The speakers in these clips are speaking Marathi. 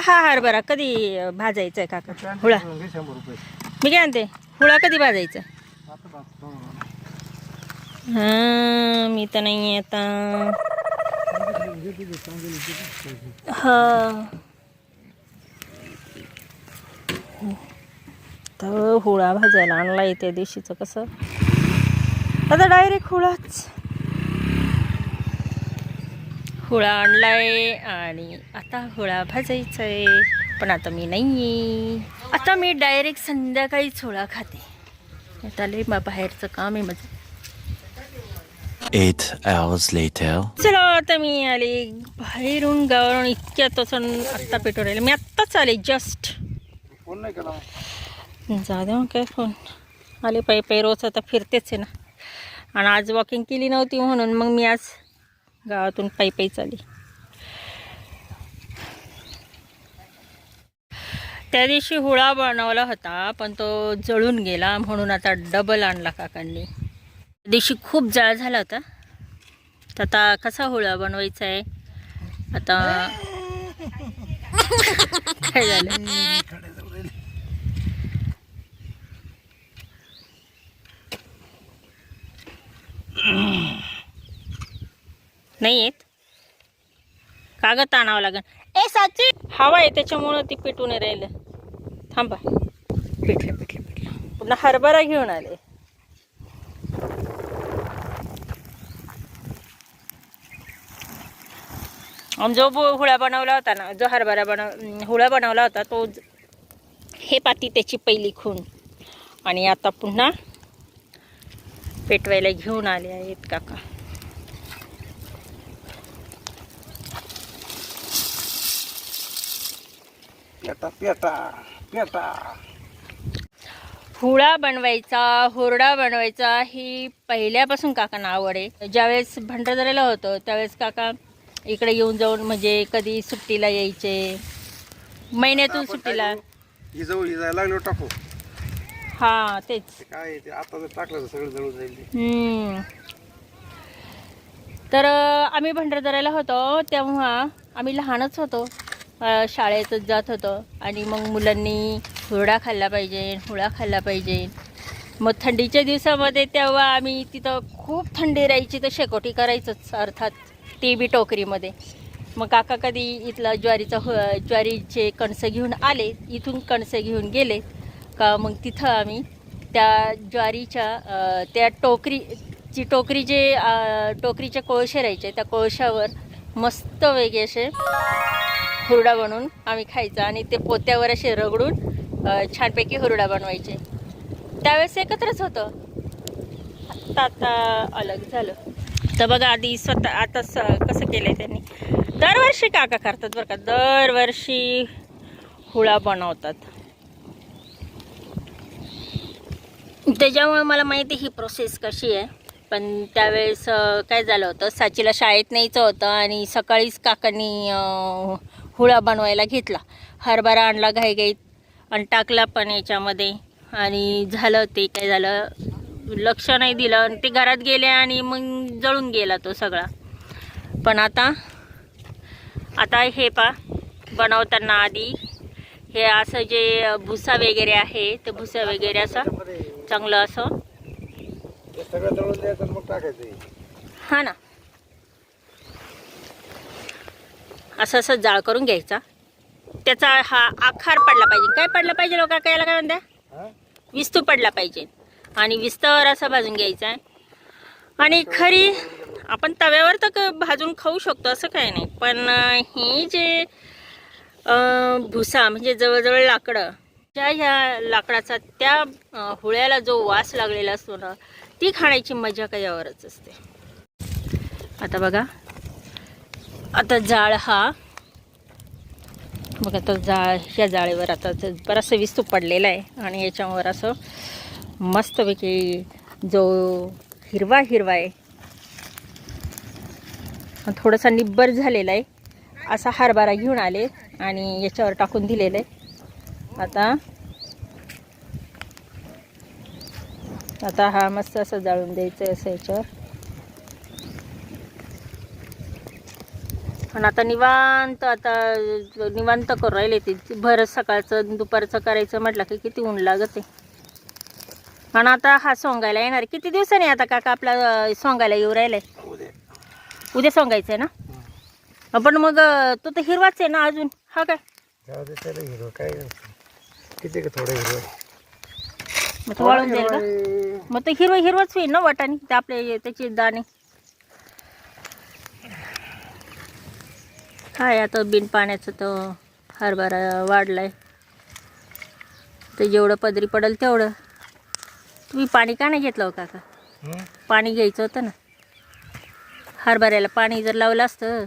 आता हा हरभरा कधी भाजायचा आहे काका? हुळा. मी काय म्हणते हुळा कधी भाजायचा? हा मी तर नाही आहे आता. हा. तर हुळा भाजायला आणलाय त्या दिवशीचं कसं? आता डायरेक्ट हुळाच. हुळा आणलाय आणि आता हुळा भाजायचा आहे पण आता मी नाही आहे आता मी डायरेक्ट संध्याकाळीच हुळा खाते. आता लय बा बाहेरचं काम आहे माझं. Eight hours later. चला आता मी आले बाहेरून गावावरून. इतक्या तसं आत्ता पेट्रोल राहिले. मी आत्ताच आले जस्ट फोन नाही केला. जाऊ काय फोन. आले पायी पायी रोज आता फिरतेच आहे ना. आणि आज वॉकिंग केली नव्हती म्हणून मग मी आज गावातून पायी पायी चाली त्या दिवशी हुळा बनवला होता पण तो जळून गेला म्हणून आता डबल आणला काकांनी. त्या दिवशी खूप जाळ झाला होता. तर आता कसा हुळा बनवायचा आहे? आता काय झालं? नाही येत कागद आणावं लागेल. ए साची! हवा आहे त्याच्यामुळं ती पेटून राहिलं. थांबा. पिठलं पिठलं पिठलं पुन्हा हरभरा घेऊन आले. जो बो- हुळा बनवला होता ना जो हरभरा बनव हुळा बनवला होता तो हे पाती त्याची पहिली खून आणि आता पुन्हा पेटवायला घेऊन आले आहेत काका. PETA PETA PETA. हुळा बनवायचा हुरडा बनवायचा ही पहिल्यापासून काकांना आवड आहे. ज्यावेळेस भंडारदऱ्याला होतं त्यावेळेस काका इकडे येऊन जाऊन म्हणजे कधी सुट्टीला यायचे. महिन्यातून सुट्टीला. लागलो टाकू. हा तेच. काय ते? आता जर टाकलं तर सगळं जळून जाईल. हम्म. तर आम्ही भंडारदऱ्याला होतो तेव्हा आम्ही लहानच होतो. शाळेतच जात होतं. आणि मग मुलांनी हुरडा खाल्ला पाहिजे हुळा खाल्ला पाहिजे. मग थंडीच्या दिवसामध्ये तेव्हा आम्ही तिथं खूप थंडी राहायची तर शेकोटी करायचंच अर्थात ती बी टोकरीमध्ये. मग काका कधी इथला ज्वारीचा हु ज्वारीचे कणसं घेऊन आले इथून कणसं घेऊन गेले का मग तिथं आम्ही त्या ज्वारीच्या त्या टोकरी जी टोकरी जे टोकरीच्या टोकरीचे कोळशे राहायचे त्या कोळशावर मस्त वेगळे असे हुरडा बनवून आम्ही खायचा आणि ते पोत्यावर असे रगडून छानपैकी हुरडा बनवायचे. त्यावेळेस एकत्रच होतं. आत्ता आता अलग झालं. तर बघा आधी स्वतः आता स कसं केलं आहे त्यांनी. दरवर्षी काका करतात बरं का. दरवर्षी हुळा बनवतात. त्याच्यामुळे मला माहिती ही प्रोसेस कशी आहे. पण त्यावेळेस काय झालं होतं? साचीला शाळेत न्यायचं होतं आणि सकाळीच काकांनी हुळा बनवायला घेतला. हरभरा आणला घाईघाईत आणि टाकला पण याच्यामध्ये. आणि झालं ते काय झालं? लक्ष नाही दिलं आणि ते घरात गेले आणि मग जळून गेला तो सगळा. पण आता आता हे पा बनवताना आधी हे असं जे भुसा वगैरे आहे ते भुसा वगैरे असं चांगलं असं ते सगळं जळून द्यायचं आणि मग टाकायचं हे. हा ना. असं असं जाळ करून घ्यायचा. त्याचा हा आकार पडला पाहिजे. काय पडला पाहिजे लोक? कायला काय म्हणता हा? विस्तू पडला पाहिजे. आणि विस्तावर असा भाजून घ्यायचा आहे आणि खरी आपण तव्यावर तर क- भाजून खाऊ शकतो असं काही नाही. पण अं, हे जे अं, भुसा म्हणजे जवळजवळ लाकडं त्या ह्या लाकडाचा त्या अं, हुळ्याला जो वास लागलेला असतो ना ती खाण्याची मजा काही यावरच असते. आता बघा. आता जाळ हा. बघा तो जाळ ह्या जाळीवर आता ज- बराचसा विस्तू पडलेला आहे आणि याच्यावर असं मस्तपैकी जो हिरवा हिरवा आहे थोडासा निब्बर झालेला आहे. असा हरभरा घेऊन आले आणि याच्यावर टाकून दिलेलं आहे. आता आता हा मस्त असं जाळून द्यायचं आहे असं याच्यावर. पण आता निवांत आता निवांत करू राहिले ते. भर सकाळचं दुपारचं करायचं म्हटलं की किती ऊन लागत आहे. आणि आता हा सोंगायला येणार. किती दिवसांनी आता काका आपला सोंगायला येऊ राहिलाय? उद्या. सोंगायचं आहे ना? पण मग तो तर हिरवाच आहे ना अजून. हा काय? हिरवं काय किती का थोडं हिरवं? मग तो वाळून जाईल का मग तो हिरवं हिरवच होईल ना वाटाणे ते आपले त्याचे दाणे. काय आता बिन पाण्याचं तर हरभरा वाढलाय. ते जेवढं पदरी पडेल तेवढं. तुम्ही पाणी का नाही घेतलं हो काका? हं? पाणी घ्यायचं होतं ना. हरभऱ्याला पाणी जर लावलं असतं.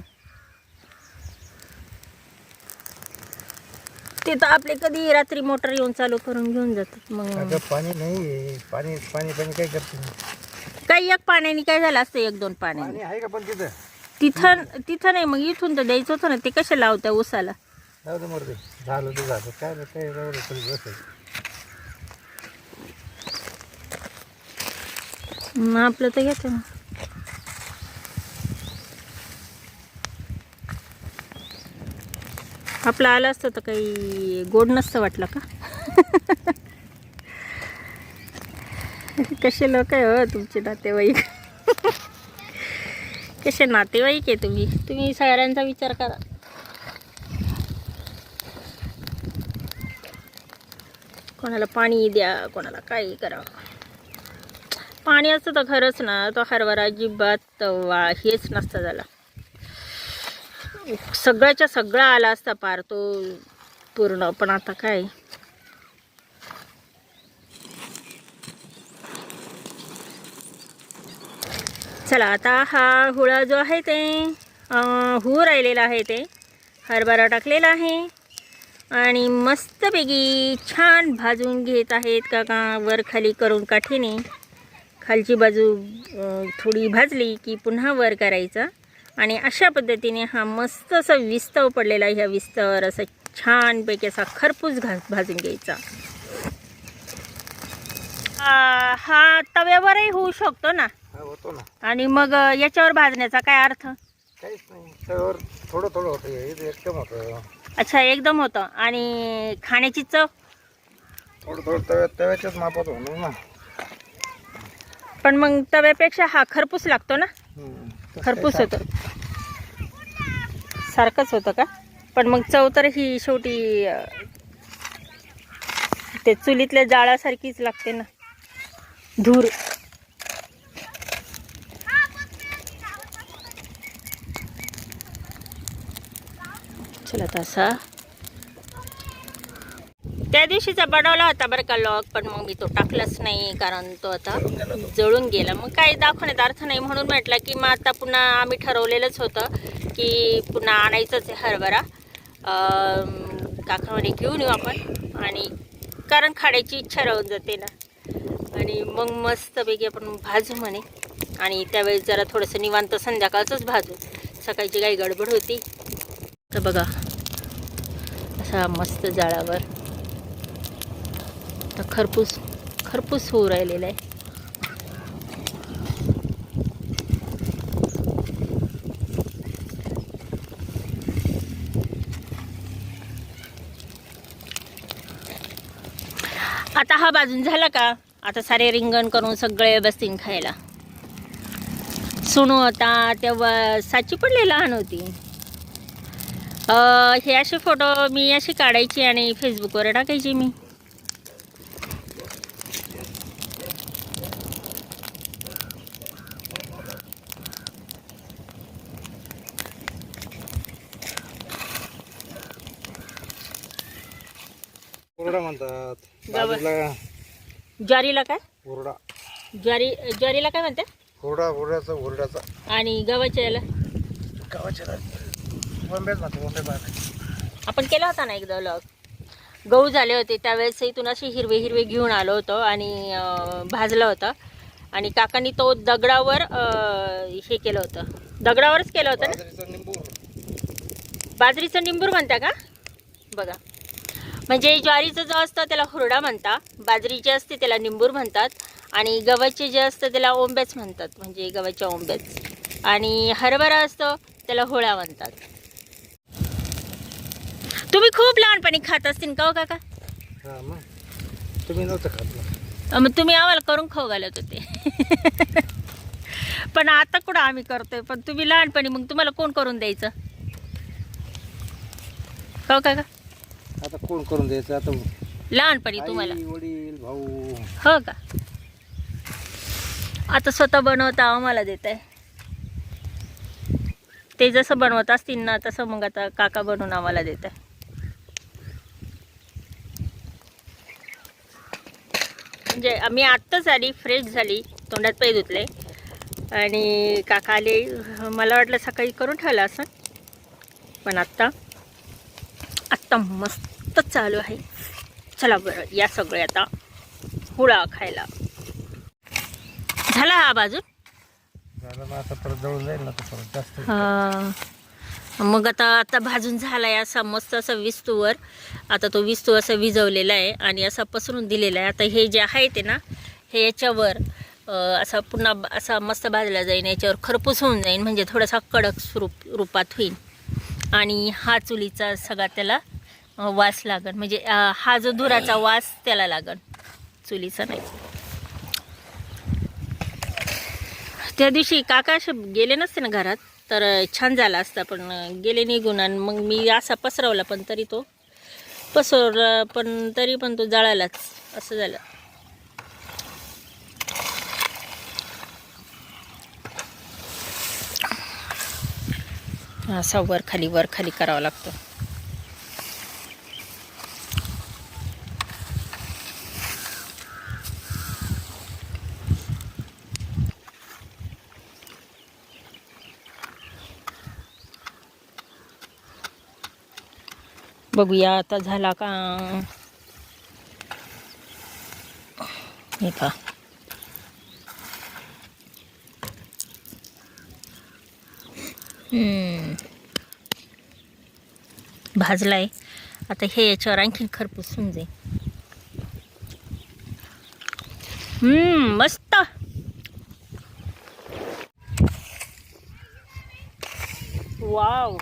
ते तर आपले कधी रात्री मोटर येऊन चालू करून घेऊन जातात मग. अगं पाणी नाही आहे पाणी पाणी पाणी काय करते काही एक पाण्याने काय झालं असतं एक दोन पाण्याने. पाणी आहे का पण तिथं? तिथं तिथं नाही मग इथून तर द्यायचं होतं ना ते कसे लावत्या उसाला जाऊ दे मरते झालं ते झालं. काय नाही, काय राहू दे, तरी बसेल मग आपलं तर घेतो ना. आपलं आलं असतं तर काही गोड नसतं वाटलं का? कसे लोक आहे हो तुमचे नातेवाईक? कसे नातेवाईक आहे तुम्ही? तुम्ही सगळ्यांचा विचार करा. कोणाला पाणी द्या कोणाला काही करा. पाणी असतं तर खरंच ना तो हरभरा अजिबात वा हेच नसतं झाला. सगळ्याच्या सगळा आला असता पार तो पूर्ण पण आता काय? चला आता हा हुळा जो आहे ते हू होऊ राहिलेला आहे ते हरभरा टाकलेला आहे. आणि मस्तपैकी छान भाजून घेत आहेत काका वर खाली करून काठीने. खालची बाजू थोडी भाजली की पुन्हा वर करायचा. आणि अशा पद्धतीने हा मस्त असा विस्तव पडलेला ह्या विस्तवर. असं छानपैकी असा खरपूस घा भाजून घ्यायचा. हा तव्यावरही होऊ शकतो ना? होतो ना. आणि मग याच्यावर भाजण्याचा काय अर्थ? काहीच नाही. त्यावर थोडं थोडं होतं हे. एकदम होतं. अच्छा एकदम होतं. आणि खाण्याची चव? थोडं थोडं तव्या तव्याच्याच मापात होणार ना. पण मग तव्यापेक्षा हा खरपूस लागतो ना. खरपूस होतं सारखंच होतं का? पण मग चव तर ही शेवटी ते चुलीतल्या जाळासारखीच लागते ना. धूर. चला तसा दिवशीचा बनवला होता बरं का लॉग पण मग मी तो टाकलाच नाही कारण तो आता जळून गेला. मग काही दाखवण्यात अर्थ नाही म्हणून म्हटलं की मग आता पुन्हा आम्ही ठरवलेलंच होतं की पुन्हा आणायचंच आहे हरभरा. काखामध्ये काकामध्ये घेऊन येऊ आपण. आणि कारण खाण्याची इच्छा राहून जाते ना. आणि मग मस्तपैकी आपण भाजू म्हणे. आणि त्यावेळेस जरा थोडंसं निवांत संध्याकाळचंच भाजू. सकाळची काही गडबड होती. तर बघा असा मस्त जाळावर आता खरपूस खरपूस होऊ राहिलेला आहे. आता हा बाजून झाला का? आता सारे रिंगण करून सगळे बसतील खायला. सुणू होता तेव्हा साची पडली लहान होती. हे असे फोटो मी अशी काढायची आणि फेसबुकवर टाकायची मी. हुरडा म्हणतात. बाजूला ज्वारीला काय? हुरडा ज्वारी ज्वारीला काय म्हणते? हुरडा हुरड्याचा हुरड्याचा आणि गव्हाच्या याला गावाच्या बॉम्बेच म्हणतो बॉम्बे बाहेर आपण केला होता ना एकदा लॉग गहू झाले होते त्यावेळेस इथून असे हिरवे हिरवे घेऊन आलो होतो आणि अं, भाजलं होतं. आणि काकांनी तो दगडावर अं, हे केलं होतं. दगडावरच केलं होतं ना? बाजरीचं निंबूर म्हणता का? बघा. म्हणजे ज्वारीचं जो असतं त्याला हुरडा म्हणता बाजरी जे असते त्याला निंबूर म्हणतात आणि गव्हाचे जे असतं त्याला ओंब्याच म्हणतात म्हणजे गव्हाच्या ओंब्याच आणि हरभरा असतो त्याला होळा म्हणतात. तुम्ही खूप लहानपणी खात असतील का हो काका? हा मग. तुम्ही नव्हतं खात ना अं, मग तुम्ही आम्हाला करून खाऊ घालत होते. पण आता कुठं आम्ही करतोय? पण तुम्ही लहानपणी मग तुम्हाला कोण करून द्यायचं? का हो काका? आता कोण करून द्यायचं? आता लहानपणी तुम्हाला. आई वडील भाऊ. हो का? आता स्वतः बनवता आम्हाला देत आहे ते जसं बनवत असतील ना तसं मग आता काका बनवून आम्हाला देत आहे म्हणजे आम्ही आत्ताच आली फ्रेश झाली तोंडात पाय धुतले. आणि काका आले मला वाटलं सकाळी करून ठेवलं असं. पण आत्ता आत्ता मस्त. चालू आहे. चला बरं या सगळे आता. हुळा खायला. झाला हा बाजू झालं मग आता हा. आता आता भाजून झालाय असा मस्त असा विस्तूवर. आता तो विस्तू असा विजवलेला आहे आणि असा पसरून दिलेला आहे. आता हे जे आहे ते ना हे याच्यावर असा पुन्हा असा मस्त भाजला जाईल याच्यावर खरपूस होऊन जाईल म्हणजे थोडासा कडक स्वरूप रूपात होईल आणि हा चुलीचा सगळा त्याला वास लागण. म्हणजे हा जो धुराचा वास त्याला लागन चुलीचा नाही. त्या दिवशी काका असे गेले नसते ना घरात तर छान झाला असता पण गेले निघून आणि मग मी असा पसरवला पण तरी तो पसरवला पण तरी पण तो जळालाच. असं झालं. असा वर खाली वर खाली करावा लागतो. बघूया आता झाला का? हे पहा. भाजलाय. आता हे याच्यावर आणखीन खरपूस होऊन जाईल हम्म मस्त. वाव.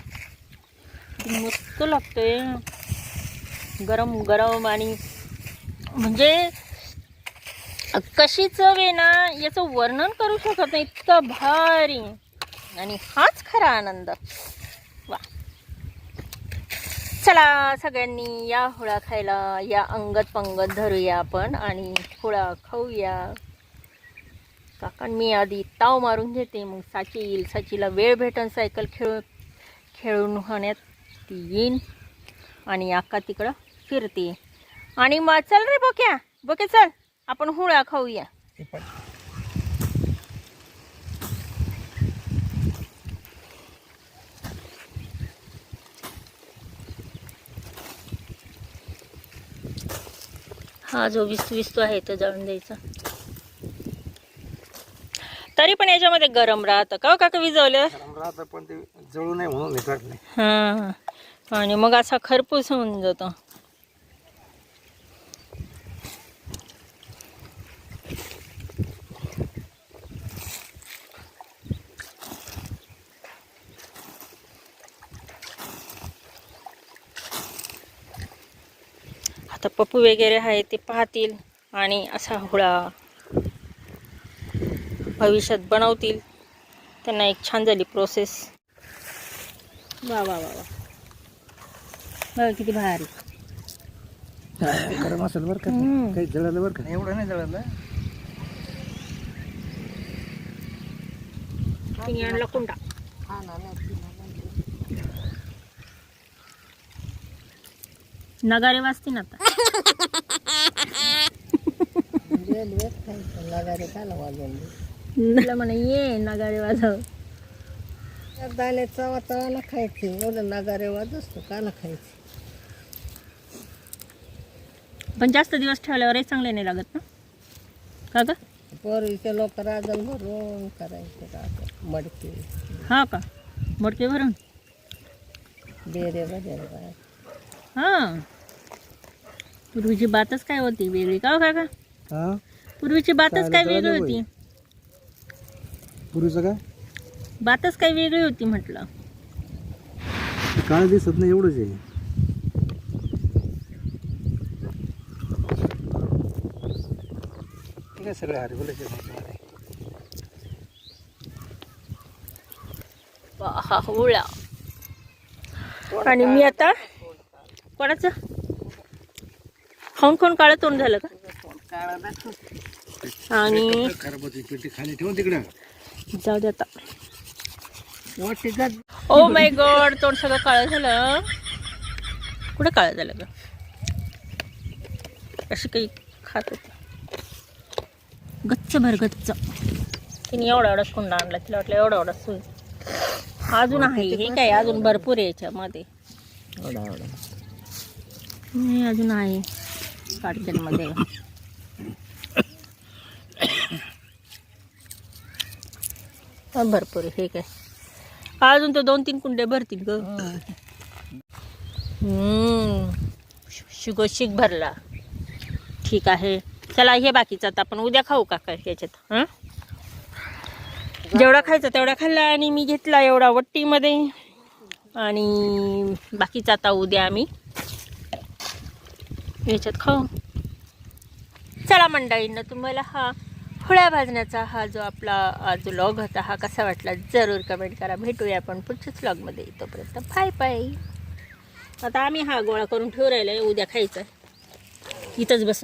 मस्त लागतंय. गरम गरम आणि म्हणजे कशी चव आहे ना याचं वर्णन करू शकत नाही. इतकं भारी. आणि हाच खरा आनंद. वा. चला सगळ्यांनी या होळा खायला या अंगत पंगत धरूया आपण आणि होळा खाऊया. काकां मी आधी ताव मारून घेते मग साची येईल. साचीला वेळ भेटन सायकल खेळ खेळून होण्यात. ती येईन आणि अक्का तिकडं फिरते. आणि मग चल रे बोक्या बोके चल. आपण हुळा खाऊया. हा जो विस्तू विस्तू आहे तो जाळून द्यायचा. तरी पण याच्यामध्ये गरम राहतं. का हो काका विजवलं? गरम राहतं पण ते जळू नये म्हणून नाही हां. आणि मग असा खरपूस होऊन जातो. आता पप्पू वगैरे आहे ते पाहतील. आणि असा हुळा. भविष्यात बनवतील. त्यांना एक छान झाली प्रोसेस वा वा वा वा. बघा किती भारी. गरम असेल बरं का? हम्म. काही जळालं बरं का? एवढं नाही जळालं. आणला कुंडा. नगारे वाजतील आता. तुला म्हणे ये नगारे वाजव खायची. एवढं नगारे वाज असतो खायची. पण जास्त दिवस ठेवल्यावरही चांगले नाही लागत ना? का ग? पूर्वीचे लोक राजन भरून करायचे राजन मडके. हा का? मोडके भरून? बेरे वगैरे बाय हाँ. पूर्वीची बातच काय होती? वेगळी का हो काका? हा? पूर्वीची बातच काय वेगळी होती? पुरीचं काय? बातच काही वेगळी होती म्हटलं. काळ दिसत नाही एवढंच आहे. सगळे हरवलेच होळा आणि मी आता कोणाचं? खाऊन खाऊन काळं तोंड झालं का? आणि खाली ठेवून तिकडं. जाऊ दे आता. ओ माय गॉड तोंड सगळं काळं झालं. कुठं काळं झालं का अशी काही खात होती. गच्च भर गच्च. तिने एवढा एवढाच कुंडा आणला तिला वाटलं एवढा एवढाच सोय अजून आहे हे काय अजून भरपूर आहे याच्यामध्ये. नाही अजून आहे. मध्ये. हा, भरपूर आहे. हे काय? अजून तो दोन तीन कुंडे भरतील ग. शुगोशिक भरला. ठीक आहे. चला हे बाकीचं आता आपण उद्या खाऊ का काय याच्यात हां? जेवढा खायचा तेवढा खाल्ला आणि मी घेतला एवढा वट्टीमध्ये. आणि बाकीचा आता उद्या आम्ही याच्यात खाऊ. चला मंडळींना तुम्हाला हा फुळ्या भाजण्याचा हा जो आपला जो लॉग होता हा कसा वाटला? जरूर कमेंट करा. भेटूया आपण पुढच्याच लॉगमध्ये तोपर्यंत पाय पाय आता आम्ही हा गोळा करून ठेवू राहिला उद्या खायचा इथंच बस